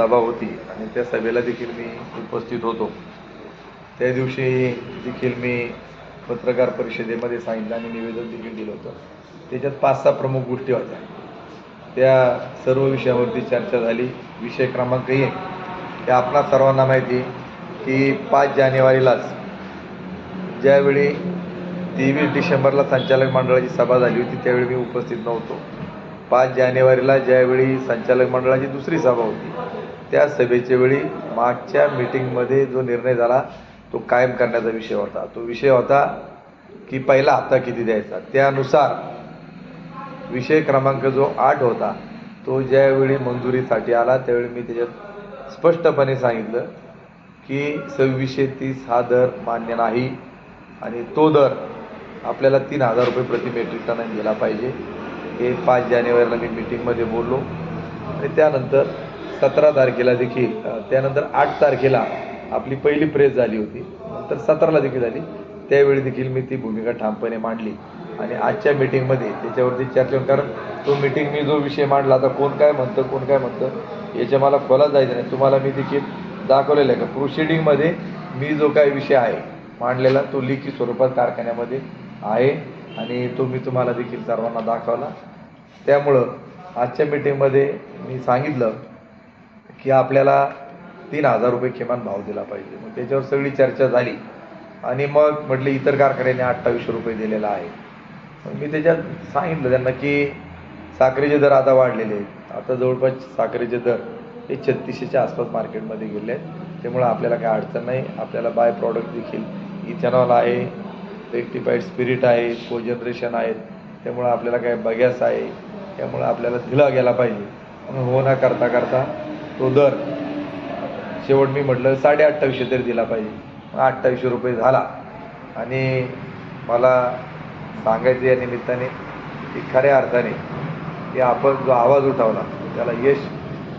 सभा होती आणि त्या सभेला देखील मी उपस्थित होतो. त्या दिवशी देखील मी पत्रकार परिषदेमध्ये सांगितलं आणि निवेदन देखील दिलं होतं. त्याच्यात पाच सहा प्रमुख गोष्टी होत्या. त्या सर्व विषयावरती चर्चा झाली. विषय क्रमांक एक हे आपणा सर्वांना माहिती आहे की पाच जानेवारीलाच ज्यावेळी तेवीस डिसेंबरला संचालक मंडळाची सभा झाली होती त्यावेळी मी उपस्थित नव्हतो. पाच जानेवारीला ज्यावेळी संचालक मंडळाची दुसरी सभा होती त्या सभेच्या वेळी मागच्या मीटिंगमध्ये जो निर्णय झाला तो कायम करण्याचा विषय होता. तो विषय होता की पहिला हप्ता किती द्यायचा? त्यानुसार विषय क्रमांक जो आठ होता तो ज्यावेळी मंजुरीसाठी आला त्यावेळी मी त्याच्यात स्पष्टपणे सांगितलं की सव्वीसशे तीस हा दर मान्य नाही आणि तो दर आपल्याला तीन हजार रुपये प्रति मेट्रिक टनाने दिला पाहिजे. हे पाच जानेवारीला मी मीटिंगमध्ये बोललो आणि त्यानंतर सतरा तारखेला देखील त्यानंतर आठ तारखेला आपली पहिली प्रेस झाली होती. नंतर सतराला देखील झाली. त्यावेळी देखील मी ती भूमिका ठामपणे मांडली. आणि आजच्या मीटिंगमध्ये त्याच्यावरती चर्चा कारण तो मीटिंग मी जो विषय मांडला आता कोण काय म्हणतं कोण काय म्हणतं याच्या मला खोलात जायचं नाही. तुम्हाला मी देखील दाखवलेलं आहे. का प्रोसिडिंगमध्ये मी जो काय विषय आहे मांडलेला तो लिखी स्वरूपात कारखान्यामध्ये आहे. आणि तो मी तुम्हाला देखील सर्वांना दाखवला. त्यामुळं आजच्या मीटिंगमध्ये मी सांगितलं की आपल्याला तीन हजार रुपये किमान भाव दिला पाहिजे. मग त्याच्यावर सगळी चर्चा झाली. आणि मग म्हटले इतर कारखान्याने अठ्ठावीसशे रुपये दिलेला आहे. मग मी त्याच्यात सांगितलं त्यांना की साखरेचे दर आता वाढलेले आहेत. आता जवळपास साखरेचे दर हे छत्तीसशेच्या आसपास मार्केटमध्ये गेले आहेत. त्यामुळं आपल्याला काय अडचण नाही. आपल्याला बाय प्रॉडक्ट देखील इथेनॉल आहे रेक्टिफाईड स्पिरिट आहे कोजनरेशन आहेत. त्यामुळं आपल्याला काय बगॅस आहे. त्यामुळं आपल्याला दिला गेला पाहिजे. म्हणून हो ना करता करता तो दर. शेवट मी म्हटलं साडे अठ्ठावीसशे तरी दिला पाहिजे. अठ्ठावीसशे रुपये झाला. आणि मला सांगायचं या निमित्ताने की खऱ्या अर्थाने की आपण जो आवाज उठवला त्याला यश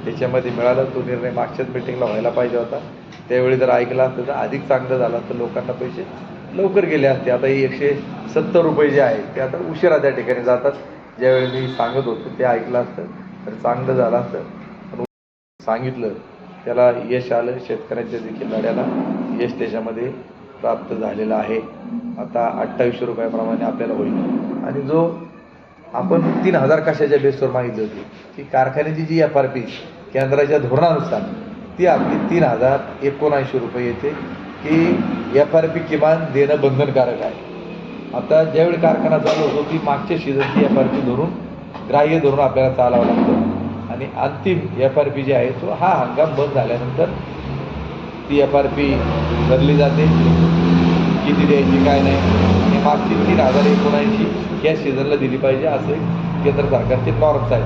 त्याच्यामध्ये मिळालं. तो निर्णय मागच्याच मिटिंगला व्हायला पाहिजे होता. त्यावेळी जर ऐकला असतं तर अधिक चांगलं झालं तर लोकांना पैसे लवकर गेले असते. आता ही एकशे सत्तर रुपये जे आहे ते आता उशिरा त्या ठिकाणी जातात. ज्यावेळी मी सांगत होतो ते ऐकलं असतं तर चांगलं झालं असतं. सांगितलं. त्याला यश आलं. शेतकऱ्यांच्या देखील लढ्याला यश त्याच्यामध्ये प्राप्त झालेलं आहे. आता अठ्ठावीसशे रुपयाप्रमाणे आपल्याला होईल. आणि जो आपण तीन हजार कशाच्या बेसवर मागितली होती की कारखान्याची जी एफ आर पी केंद्राच्या धोरणानुसार ती आपली तीन हजार एकोणऐंशी रुपये येते की एफ आर पी किमान देणं बंधनकारक आहे. आता ज्यावेळी कारखाना चालू होतो ती मागच्या सीझनची एफ आर पी धरून ग्राह्य धरून आपल्याला चालावं लागतं. आणि अंतिम एफ आर पी जे आहे तो हा हंगाम बंद झाल्यानंतर ती एफ आर पी भरली जाते. किती द्यायची काय नाही. आणि मागची तीन हजार एकोणऐंशी या सीझनला दिली पाहिजे असे केंद्र सरकारचे नॉर्म्स आहेत.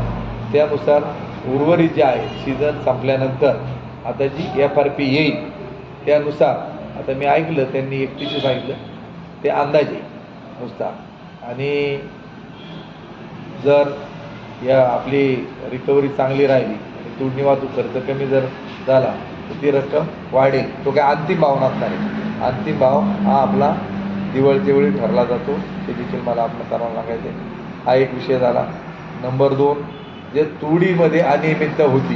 त्यानुसार उर्वरित जे आहे सीझन संपल्यानंतर आता जी एफ आर पी येईल त्यानुसार आता मी ऐकलं त्यांनी एकटीशी सांगितलं ते अंदाजे नुसता. आणि जर या आपली रिकव्हरी चांगली राहिली आणि तोडणी वाहतूक खर्च कमी जर झाला तर ती रक्कम वाढेल. तो काय अंतिम भाव नसणार आहे अंतिम भाव हा आपला दिवाळीच्या वेळी ठरला जातो. ते देखील मला आपण सर्वांना सांगायचं आहे हा एक विषय झाला. नंबर दोन जे तुडीमध्ये अनियमितता होती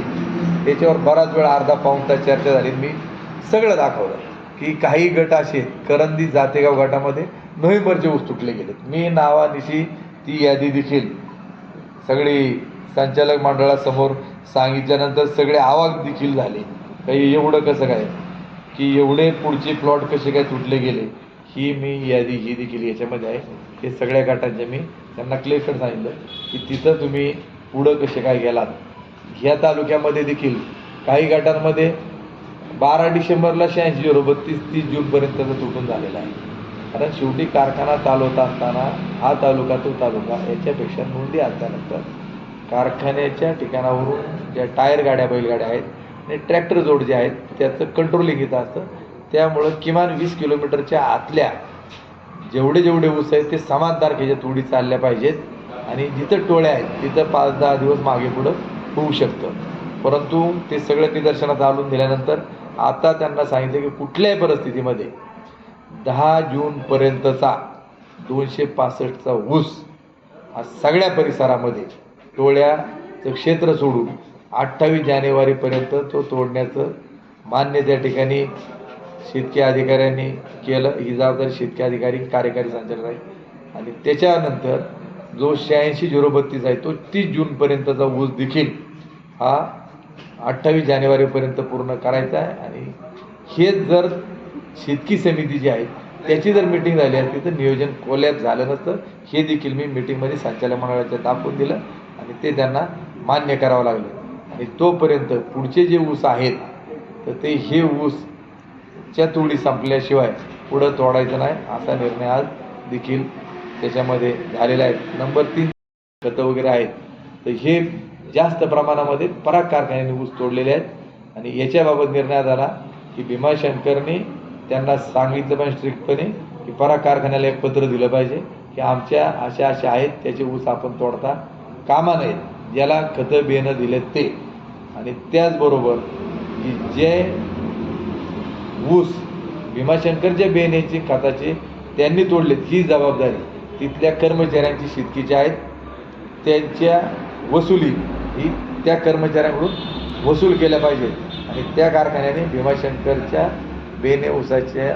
त्याच्यावर बराच वेळ अर्धा पाऊण तास चर्चा झाली. मी सगळं दाखवलं की काही गट असे आहेत, करंदी जातेगाव गटामध्ये नोव्हेंबरचे ऊस तुटले गेलेत. मी नावानिशी ती यादी देखील सगळी संचालक मंडळासमोर सांगितल्यानंतर सगळे आवाक देखील झाले. काही एवढं कसं काय? की एवढे पुढचे प्लॉट कसे काय तुटले गेले ही मी यादी ही देखील याच्यामध्ये आहे. हे सगळ्या गटांचे मी त्यांना क्लिअर सांगितलं की तिथं तुम्ही पुढं कसे काय गेलात. ह्या तालुक्यामध्ये देखील काही गटांमध्ये बारा डिसेंबरला शहाऐंशी झिरो बत्तीस तीस जूनपर्यंत तुटून झालेलं आहे. कारण शेवटी कारखाना चालवत असताना हा तालुका तो तालुका याच्यापेक्षा नोंदी असल्यानंतर कारखान्याच्या ठिकाणावरून ज्या टायर गाड्या बैलगाड्या आहेत आणि ट्रॅक्टर जोड जे आहेत त्याचं कंट्रोलिंग इथं असतं. त्यामुळं किमान वीस किलोमीटरच्या आतल्या जेवढे जेवढे ऊस आहेत ते समान तारखेच्या तोडी चालल्या पाहिजेत. आणि जिथं टोळ्या आहेत तिथं पाच दहा दिवस मागे पुढं होऊ शकतं. परंतु ते सगळं निदर्शनात आणून दिल्यानंतर आता त्यांना सांगितलं की कुठल्याही परिस्थितीमध्ये दहा जूनपर्यंतचा दोनशे पासष्टचा ऊस हा सगळ्या परिसरामध्ये टोळ्याचं क्षेत्र सोडून अठ्ठावीस जानेवारीपर्यंत तो तोडण्याचं मान्य त्या ठिकाणी शेतकी अधिकाऱ्यांनी केलं. ही जबाबदारी शेतकी अधिकारी कार्यकारी संचालक आहे आणि त्याच्यानंतर जो शहाऐंशी झिरो बत्तीस आहे तो तीस जूनपर्यंतचा ऊस देखील हा अठ्ठावीस जानेवारीपर्यंत पूर्ण करायचा आहे. आणि हेच जर शेतकी समिती जी आहे त्याची जर मिटिंग झाली असती तर नियोजन कोल्यात झालं नसतं. हे देखील मी मिटिंगमध्ये संचालक मंडळाच्या दाखवून दिलं आणि ते त्यांना मान्य करावं लागलं. आणि तोपर्यंत पुढचे जे ऊस आहेत तर ते हे ऊसच्या तोडी संपल्याशिवाय पुढं तोडायचं नाही असा निर्णय आज देखील त्याच्यामध्ये झालेला आहे. नंबर तीन खतं वगैरे आहेत तर हे जास्त प्रमाणामध्ये पराग कारखान्याने ऊस तोडलेले आहेत. आणि याच्याबाबत निर्णय झाला की भीमाशंकरने त्यांना सांगितलं पाहिजे स्ट्रिक्टपणे की परा कारखान्याला एक पत्र दिलं पाहिजे की आमच्या अशा अशा आहेत त्याचे ऊस आपण तोडता कामा नयेत ज्याला खतं बियाणं दिलेत ते. आणि त्याचबरोबर की जे ऊस भीमाशंकरच्या बियाण्याची खताचे त्यांनी तोडलेत ही जबाबदारी. तिथल्या कर्मचाऱ्यांची शेतकीची आहेत त्यांच्या वसुली ही त्या कर्मचाऱ्यांकडून वसूल केल्या पाहिजेत. आणि त्या कारखान्याने भीमाशंकरच्या बेने ऊसाच्या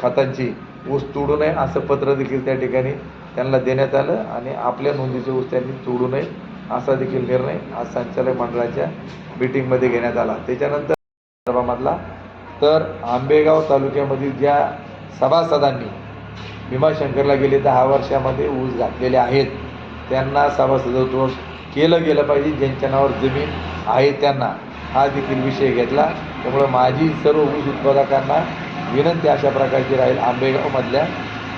खतांची ऊस तोडू नये असं पत्र देखील त्या ठिकाणी त्यांना देण्यात आलं आणि आपल्या नोंदीचे ऊस त्यांनी तोडू नये असा देखील निर्णय आज संचालक मंडळाच्या मीटिंगमध्ये घेण्यात आला. त्याच्यानंतर संदर्भामधला तर आंबेगाव तालुक्यामधील ज्या सभासदांनी भीमाशंकरला गेले दहा वर्षामध्ये ऊस घातलेले आहेत त्यांना सभासदत्व केलं गेलं पाहिजे. ज्यांच्या नावावर जमीन आहे त्यांना हा देखील विषय घेतला. त्यामुळे माझी सर्व ऊस उत्पादकांना विनंती अशा प्रकारची राहील आंबेगावमधल्या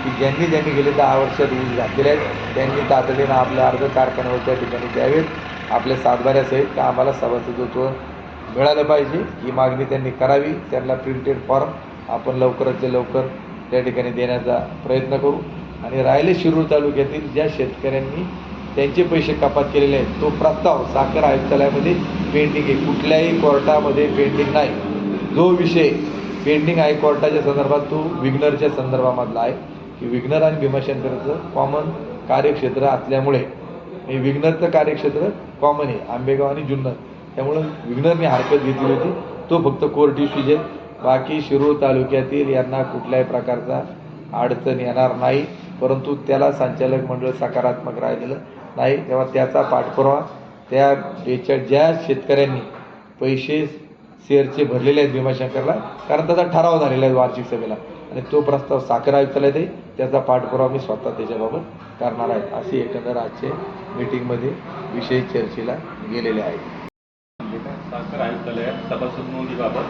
की ज्यांनी ज्यांनी गेले दहा वर्षात ऊस घातलेले आहेत त्यांनी तातडीनं आपल्या अर्ज कारखान्यावरच्या ठिकाणी द्यावेत. आपल्या सातबाऱ्यासहित का आम्हाला सभासदत्व मिळालं पाहिजे. ही मागणी त्यांनी करावी. त्यांना प्रिंटेड फॉर्म आपण लवकरात लवकर त्या ठिकाणी देण्याचा प्रयत्न करू. आणि राहिले शिरूर तालुक्यातील ज्या शेतकऱ्यांनी त्यांचे पैसे कपात केलेले आहेत. तो प्रस्ताव साखर आयुक्तालयामध्ये पेंडिंग आहे. कुठल्याही कोर्टामध्ये पेंडिंग नाही. जो विषय पेंडिंग आहे कोर्टाच्या संदर्भात तो विग्नरच्या संदर्भामधला आहे. की विग्नर आणि भीमाशंकरचं कॉमन कार्यक्षेत्र असल्यामुळे हे विग्नरचं कार्यक्षेत्र कॉमन आहे. आंबेगाव आणि जुन्नर. त्यामुळं विग्नरने हरकत घेतली होती. तो फक्त कोर्ट इश्यूज आहे. बाकी शिरूर तालुक्यातील यांना कुठल्याही प्रकारचा अडचण येणार नाही. परंतु त्याला संचालक मंडळ सकारात्मक राहिलेलं नाही तेव्हा त्याचा पाठपुरावा त्या याच्या ज्या शेतकऱ्यांनी पैसे शेअरचे भरलेले आहेत भीमाशंकरला कारण त्याचा ठराव झालेला आहे वार्षिक सभेला. आणि तो प्रस्ताव साखर आयुक्तालयात आहे त्याचा पाठपुरावा मी स्वतः त्याच्याबाबत करणार आहे. अशी एकंदर आजचे मीटिंगमध्ये विषय चर्चेला गेलेले आहेत साखर आयुक्तालयात सभासद नोंदीबाबत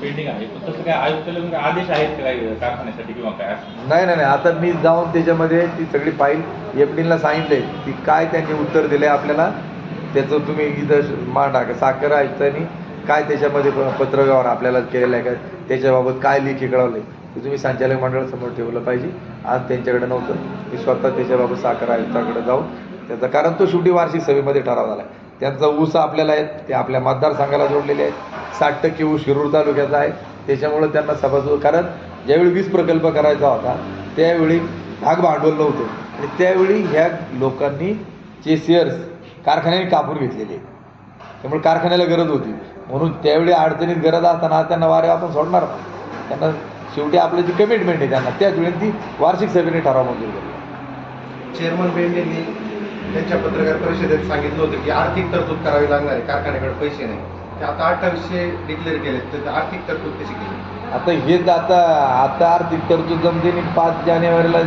पेंडिंग आहे. पण तसं काय आयुक्तालय म्हणजे आदेश आहेत का काही कारखान्यासाठी किंवा काय नाही नाही नाही. आता मी जाऊन त्याच्यामध्ये ती सगळी फाईल एफडीला सांगितले की काय त्यांनी उत्तर दिले आपल्याला. त्याचं तुम्ही इथं मांडा टाका. साखर आयुक्तांनी काय त्याच्यामध्ये पत्रव्यवहार आपल्याला केलेला आहे का? त्याच्याबाबत काय लेखी कळवले ते तुम्ही संचालक मंडळासमोर ठेवलं पाहिजे. आज त्यांच्याकडे नव्हतं. मी स्वतः त्याच्याबाबत साखर आयुक्ताकडे जाऊन त्याचा कारण तो शेवटी वार्षिक सभेमध्ये ठराव झाला आहे त्यांचा ऊस आपल्याला आहेत ते आपल्या मतदारसंघाला जोडलेले आहेत. साठ टक्के ऊस शिरूर तालुक्याचा आहे. त्याच्यामुळं त्यांना सभासद कारण ज्यावेळी वीज प्रकल्प करायचा होता त्यावेळी भाग भांडवल नव्हतं. आणि त्यावेळी ह्या लोकांनी जे शेअर्स कारखान्याने कापून घेतलेले. आहेत. त्यामुळे कारखान्याला गरज होती. म्हणून त्यावेळी अडचणीत गरज असताना त्यांना वारे आपण सोडणार त्यांना शेवटी आपलं जी कमिटमेंट आहे त्यांना त्याच वेळी ती वार्षिक सभेने ठराव मंजूर केला. चेअरमन बेंडेंनी त्यांच्या पत्रकार परिषदेत सांगितलं होतं की आर्थिक तरतूद करावी लागणार आहे कारखान्याकडे पैसे नाही. ते आता अठ्ठावीसशे डिक्लेअर केले तर आर्थिक तरतूद कशी केली? आता हेच आता आता आर्थिक तरतूद जमते आणि पाच जानेवारीला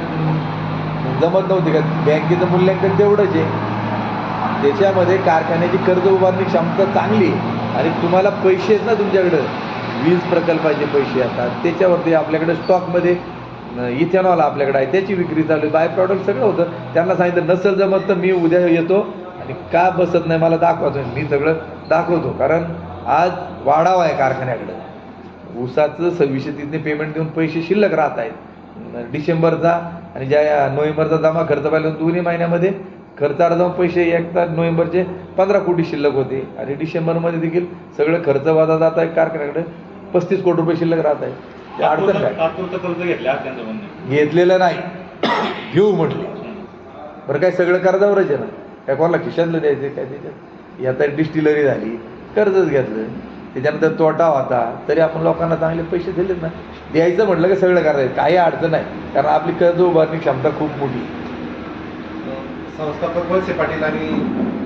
जमत नव्हती का? बँकेचं मूल्यांकन तेवढंच आहे. त्याच्यामध्ये कारखान्याची कर्ज उभारणी क्षमता चांगली आहे. आणि तुम्हाला पैसे आहेत ना तुमच्याकडं. वीज प्रकल्पाचे पैसे आता त्याच्यावरती आपल्याकडे स्टॉकमध्ये इथेनॉल आपल्याकडे आहे त्याची विक्री चालू आहे बाय प्रॉडक्ट सगळं होतं. त्यांना सांगितलं नसेल जमत तर मी उद्या येतो आणि का बसत नाही मला दाखवायचं मी सगळं दाखवतो. कारण आज वाढावा आहे कारखान्याकडं. ऊसाचं सव्वीसशे तीसने पेमेंट देऊन पैसे शिल्लक राहत आहेत. डिसेंबरचा आणि ज्या नोव्हेंबरचा जमा खर्च पाहिला दोन्ही महिन्यामध्ये खर्चाला जाऊन पैसे एक तर नोव्हेंबरचे पंधरा कोटी शिल्लक होते. आणि डिसेंबरमध्ये देखील सगळं खर्च वाजा जात आहे कारखान्याकडे. पस्तीस कोटी रुपये शिल्लक राहत आहे. अडचण काय. घेतलेलं नाही. घेऊ म्हटले. बरं काय सगळं कर्जावरच आहे ना? काय कोणाला खिशातलं द्यायचं काय त्याच्यात? आता डिस्टिलरी झाली कर्जच घेतलं. त्याच्यानंतर तोटा होता. तरी आपण लोकांना चांगले पैसे दिलेत ना? द्यायचं म्हटलं की सगळं करायचं? काही अडचण नाही. कारण आपली कर्ज उभारणी क्षमता खूप मोठी. संस्थापक वळसे पाटील आणि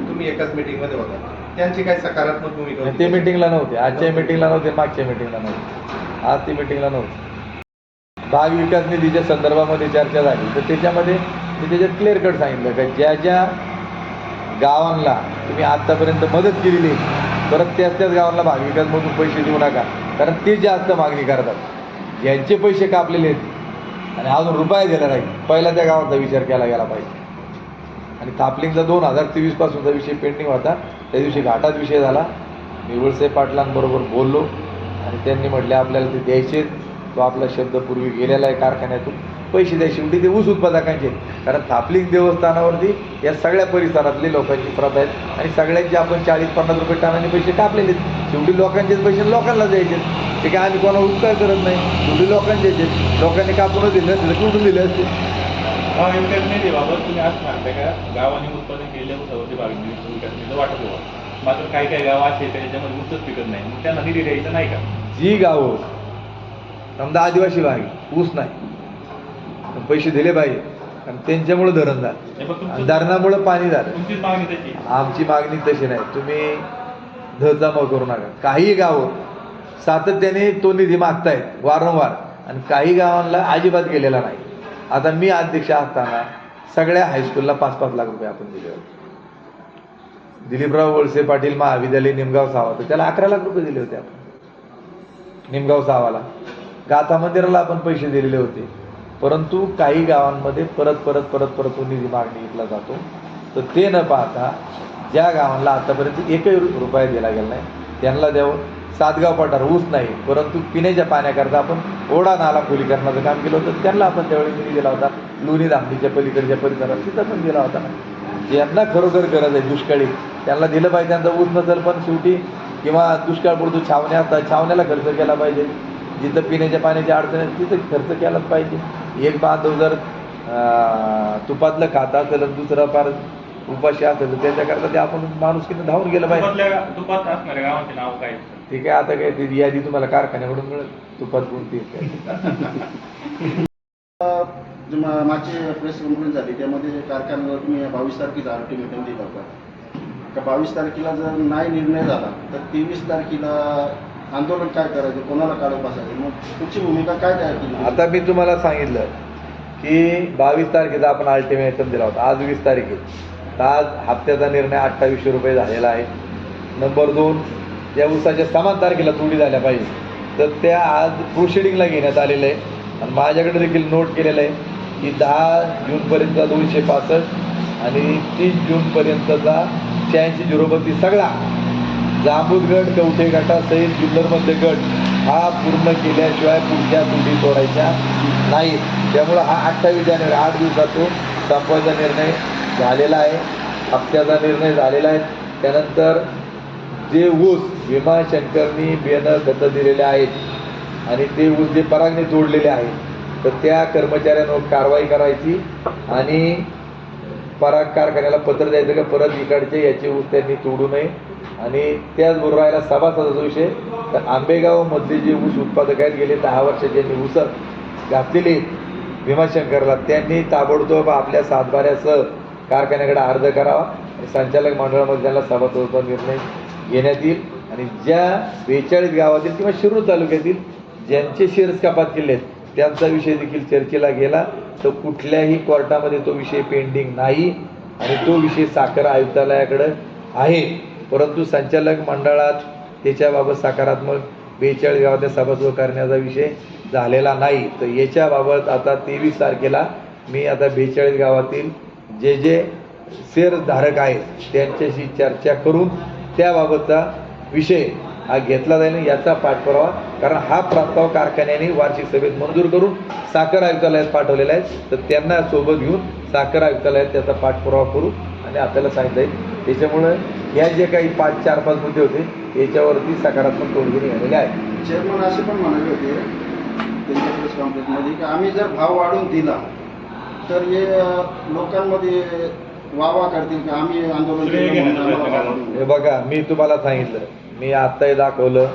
तुम्ही एकाच मीटिंगमध्ये होता. त्यांची काय सकारात्मक भूमिका? ते मिटिंगला नव्हते. आजच्या मिटिंगला नव्हते. मागच्या मिटिंगला नव्हते. आज ती मिटिंगला नव्हती. भाग विकास निधीच्या संदर्भामध्ये चर्चा झाली. तर त्याच्यामध्ये मी त्याच्यात क्लिअर कट सांगितलं का ज्या ज्या गावांना तुम्ही आत्तापर्यंत मदत केलेली आहे परत त्याच त्याच गावांना भाग म्हणून पैसे देऊ नका. कारण ते जास्त मागणी करतात. ज्यांचे पैसे कापलेले आहेत. आणि अजून रुपया दिला नाही पहिला त्या गावाचा विचार केला गेला पाहिजे. आणि थापलिंगचा दोन हजार तेवीस पासूनचा विषय पेंडिंग होता. त्या दिवशी घाटात विषय झाला. मी वळसे पाटलांबरोबर बोललो. आणि त्यांनी म्हटले आपल्याला ते द्यायचे तो आपला शब्द पूर्वी गेलेला आहे कारखान्यातून. पैसे द्यायचे शेवटी ते ऊस उत्पादकांचे कारण थापलिंग देवस्थानावरती या सगळ्या परिसरातली लोकांची श्रद्धा आहेत आणि सगळ्यांचे आपण चाळीस पन्नास रुपये टनाने पैसे टापलेले आहेत. शेवटी लोकांचेच पैसे लोकांना द्यायचे ते काय आम्ही कोणाला उपकार करत नाही. शेवटी लोकांचे आहेत. लोकांनी कापूनच दिलं असते कुठून दिले असते भाग तुम्ही आज सांगताय का? गावाने उत्पादन केलेल्या ऊसावरती भाग वाटत मात्र काही काही गाव असे त्याच्यामध्ये ऊसच पिकत नाही. मग त्यांना निधी द्यायचा नाही का? जी गावं समजा आदिवासी भाग ऊस नाही. पैसे दिले पाहिजे. कारण त्यांच्यामुळं धरण झालं. धरणामुळं पाणी झालं. आमची मागणी तशी नाही. तुम्ही धजामळ करू नका. काही गावं सातत्याने तो निधी मागतायत वारंवार. आणि काही गावांना अजिबात गेलेला नाही. आता मी अध्यक्ष असताना सगळ्या हायस्कूलला पाच पाच लाख रुपये आपण दिले होते. दिलीपराव वळसे पाटील महाविद्यालय निमगाव सावा त्याला अकरा लाख रुपये दिले होते आपण. निमगाव सावाला गाथा मंदिराला आपण पैसे दिलेले होते. परंतु काही गावांमध्ये परत परत परत परत तो निधी मागणी घेतला जातो. तर ते न पाहता ज्या गावांना आतापर्यंत एकही रुपया दिला गेला नाही त्यांना द्यावं सातगाव पठार ऊस नाही. परंतु पिण्याच्या पाण्याकरता आपण ओढा नाला खोलीकरणाचं काम केलं होतं. त्यांना आपण त्यावेळी निधी दिला होता. लोणी धामणीच्या पलीकडच्या परिसरात तिथं पण दिला होता. ज्यांना खरोखर गरज आहे दुष्काळी त्यांना दिलं पाहिजे. त्यांचा ऊस नसेल पण शेवटी किंवा दुष्काळ पडतो छावण्या असतात छावण्याला खर्च केला पाहिजे. जिथं पिण्याच्या पाण्याची अडचण आहे तिथं खर्च केलाच पाहिजे. एक बांधव जर तुपातलं खात असेल दुसरा फार उपाशी असेल तर त्याच्याकरता ते आपण माणुसकीनं धावून गेलं पाहिजे. तुपात असणाऱ्या गावांचे नाव काय? ठीक आहे आता काय ते यादी तुम्हाला कारखान्याकडून मिळेल. तुपात कोणती मागची प्रेस कॉन्फरन्स झाली त्यामध्ये कारखान्याला तुम्ही बावीस तारखेचा अल्टिमेटम दिला होता. का बावीस तारखेला जर नाही निर्णय झाला तर तेवीस तारखेला आंदोलन काय करायचं? कोणाला काढत बसायचं? मग तुमची भूमिका काय तयार केली? आता मी तुम्हाला सांगितलं की बावीस तारखेचा आपण अल्टिमेटम दिला होता. आज वीस तारीख. आहे तर आज हप्त्याचा निर्णय अठ्ठावीसशे रुपये झालेला आहे. नंबर दोन या उसाच्या समान तारखेला तोडी झाल्या पाहिजे. तर त्या आज प्रोसिडिंगला घेण्यात आलेलं आहे. आणि माझ्याकडे देखील नोट केलेलं आहे की दहा जूनपर्यंतचा दोनशे पासष्ट आणि तीस जूनपर्यंतचा शहाऐंशी झिरो बत्तीस सगळा. जांबूदगड कवठे गटासहित जुन्नरमध्ये गट हा पूर्ण केल्याशिवाय पुढच्या तुटी सोडायच्या नाहीत. त्यामुळं हा अठ्ठावीस जानेवारी आठ दिवसातून तो संपवायचा निर्णय झालेला आहे. हप्त्याचा निर्णय झालेला आहे. त्यानंतर जे ऊस विमा शंकरनी बेनं खतं दिलेले आहेत आणि ते ऊस जे परागने जोडलेले आहेत तर त्या कर्मचाऱ्यांवर कारवाई करायची आणि पराग कारखान्याला पत्र द्यायचं का? परत इकडचे याचे ऊस त्यांनी तोडू नये. आणि त्याचबरोबर राहिला सभासदाचा विषय. तर आंबेगावमधले जे ऊस उत्पादक आहेत गेले दहा वर्ष ज्यांनी ऊस घातलेले भीमाशंकरला त्यांनी ताबडतोब आपल्या सातबाऱ्यासह कारखान्याकडे अर्ज करावा. आणि संचालक मंडळामध्ये त्यांना सभासदाचा निर्णय घेण्यात येईल. आणि ज्या बेचाळीस गावातील किंवा शिरूर तालुक्यातील ज्यांचे शेअर्स कपात केले आहेत त्यांचा विषय देखील चर्चेला गेला. तर कुठल्याही कोर्टामध्ये तो विषय पेंडिंग नाही आणि तो विषय साखर आयुक्तालयाकडं आहे. परंतु संचालक मंडळात त्याच्याबाबत सकारात्मक बेचाळीस गावातल्या सभासद करण्याचा विषय झालेला नाही. तर याच्याबाबत आता तेवीस तारखेला मी आता बेचाळीस गावातील जे जे शेअरधारक आहेत त्यांच्याशी चर्चा करून त्याबाबतचा विषय हा घेतला जाईल याचा पाठपुरावा. कारण हा प्रस्ताव कारखान्याने वार्षिक सभेत मंजूर करून साखर आयुक्तालयात पाठवलेला आहे. तर त्यांना सोबत घेऊन साखर आयुक्तालयात त्याचा पाठपुरावा करू आणि आपल्याला सांगितलं आहे. त्याच्यामुळं या जे काही पाच चार पाच मुद्दे होते याच्यावरती सकारात्मक तोडगे निघालेले आहे. चेअरमन असे पण म्हणाले होते त्यांच्या प्रेस कॉन्फरन्समध्ये की आम्ही जर भाव वाढवून दिला तर हे लोकांमध्ये वावा करतील की आम्ही आंदोलन हे बघा मी तुम्हाला सांगितलं मी आत्ताही दाखवलं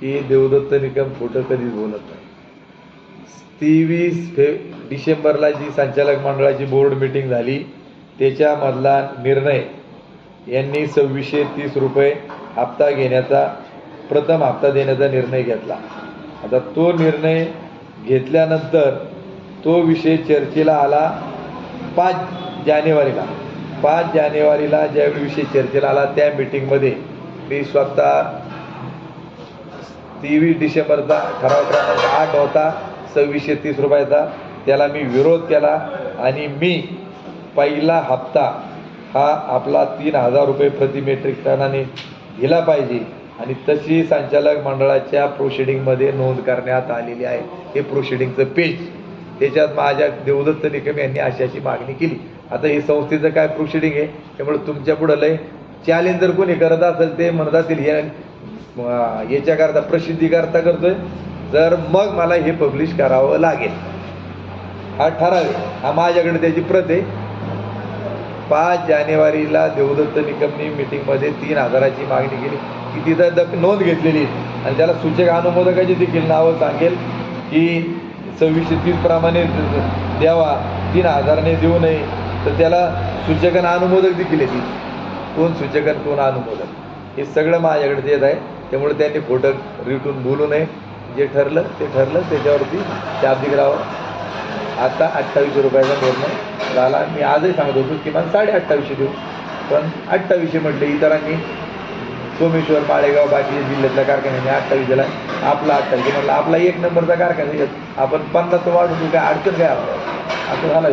की देवदत्त निकम खोटं कधीच बोलत नाही. तेवीस फे डिसेंबरला जी संचालक मंडळाची बोर्ड मिटिंग झाली त्याच्यामधला निर्णय यांनी सव्वीसशे तीस रुपये हप्ता घेण्याचा प्रथम हप्ता देण्याचा निर्णय घेतला. आता तो निर्णय घेतल्यानंतर तो विषय चर्चेला आला पाच जानेवारीला. पाच जानेवारीला ज्यावेळी विषय चर्चेला आला त्या मिटिंगमध्ये मी स्वतः तेवीस डिसेंबरचा ठराव क्रमांक आठ होता सव्वीसशे तीस रुपयाचा. त्याला मी विरोध केला आणि मी पहिला हप्ता हा आपला तीन हजार रुपये प्रति मेट्रिक टनाने दिला पाहिजे. आणि तशी संचालक मंडळाच्या प्रोसिडिंगमध्ये नोंद करण्यात आलेली आहे. हे प्रोसिडिंगचं पेज त्याच्यात माझ्या देवदत्त निकम यांनी अशाची मागणी केली. आता ही संस्थेचं काय प्रोसिडिंग आहे त्यामुळे तुमच्या पुढं लय चॅलेंज जर कोणी करत असेल ते म्हणत असतील हे याच्याकरता प्रसिद्धीकरता करतोय. तर मग मला हे पब्लिश करावं लागेल. हा ठराव हा माझ्याकडे त्याची प्रत आहे. पाच जानेवारीला देवदत्त निकमनी मिटिंगमध्ये तीन हजाराची मागणी केली. की तिथं दक नोंद घेतलेली आणि त्याला सूचक अनुमोदकाची देखील नावं सांगेल की सव्वीसशे तीस प्रमाणे द्यावा. तीन हजाराने देऊ नये. तर त्याला सूचकन अनुमोदक देखील येतील. कोण सूचकन कोण अनुमोदन हे सगळं माझ्याकडे देत आहे. त्यामुळे त्यांनी खोटं रिटून बोलू नये. जे ठरलं ते ठरलं. त्याच्यावरती शाब्दिक राहावं आता अठ्ठावीसशे रुपयाचा निर्णय झाला. मी आजही सांगत होतो किमान साडे अठ्ठावीसशे देऊ. पण अठ्ठावीसशे म्हटले इतरांनी सोमेश्वर माळेगाव बाकी जिल्ह्यातल्या कारखान्याने अठ्ठावीस दिला आपला अठ्ठावीस. म्हटलं आपला एक नंबरचा कारखाना आपण पन्नास वाढू काय अडचण काय? आपल्याला असं झाला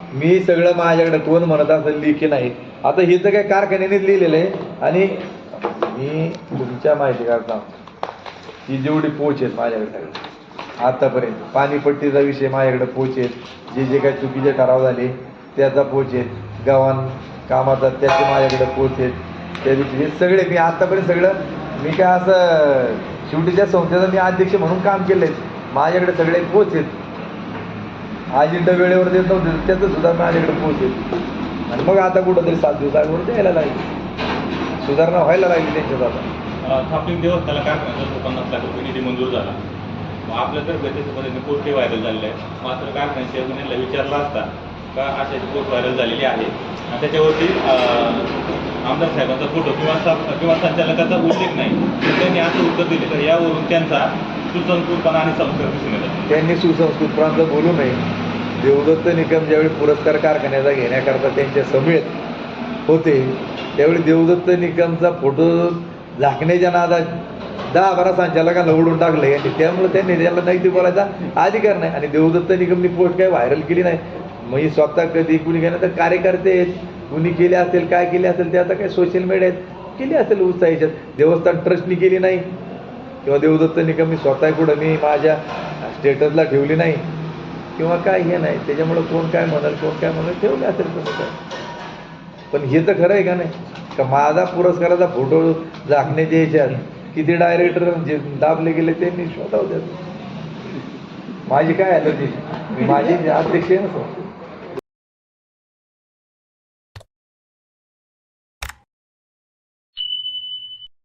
मी सगळं माझ्याकडे कोण म्हणत असेल लिखी नाही. आता हे तर काय कारखान्यानेच लिहिलेलं आहे. आणि मी तुमच्या माहिती करता ही जेवढी पोच आहेत माझ्याकडे आतापर्यंत पाणीपट्टीचा विषय माझ्याकडे पोच आहेत. जे जे काही चुकीचे ठराव झाले त्याचा पोच आहेत. गव्हाण कामाचा त्याचे माझ्याकडे पोच आहेत. त्या दिवशी हे सगळे मी आत्तापर्यंत सगळं मी काय असं शेवटीच्या संस्थेचं मी अध्यक्ष म्हणून काम केलं आहे माझ्याकडे सगळे पोच आहेत. अजिंठा वेळेवर देत नव्हते त्याचं सुद्धा माझ्याकडे पोच आहेत. आणि मग आता कुठंतरी सात दिवसावर द्यायला लागली. सुधारणा व्हायला लागली त्यांच्यात आता. देवस्थानला रुपये निधी मंजूर झाला. पद्धतीने व्हायरल झालेले आहे मात्र चेअरमॅनला विचारला असता का व्हायरल झालेली आहे आणि त्याच्यावरती आमदार साहेबांचा फोटो किंवा किंवा संचालकाचा उल्लेख नाही. त्यांनी असं उत्तर दिले तर यावरून त्यांचा सुसंस्कृतपणा आणि संस्कार दिसून येतात. त्यांनी सुसंस्कृतपणाचं बोलू नये. देवदत्त निकम ज्यावेळी पुरस्कार कारखान्याचा घेण्याकरता त्यांच्या समेत होते त्यावेळी देवदत्त निकमचा फोटो झाकण्याच्या नादात दहा बारा संचालकांना उडून टाकलं आणि त्यामुळे त्यांनी त्याला नाही ते बोलायचा अधिकार नाही. आणि देवदत्त निकमनी पोस्ट काय व्हायरल केली नाही. मग ही स्वतः कधी कुणी घेणं तर कार्यकर्ते आहेत. कुणी केले असेल काय केले असेल ते आता काय सोशल मीडियात केले असेल उत्साहाच्यात देवस्थान ट्रस्टनी केली नाही. किंवा देवदत्त निकम मी स्वतः कुठं मी माझ्या स्टेटसला ठेवली नाही. किंवा काय हे नाही त्याच्यामुळं कोण काय म्हणाल कोण काय म्हणाल ठेवले असेल तुम्ही काय पण हे तर खरं आहे का नाही? का माझा पुरस्काराचा फोटो झाकण्याच्या याच्यात किती डायरेक्टर जे दाबले गेले त्यांनी स्वतः होत्या माझी काय ॲलर्जी माझी अध्यक्ष आहे ना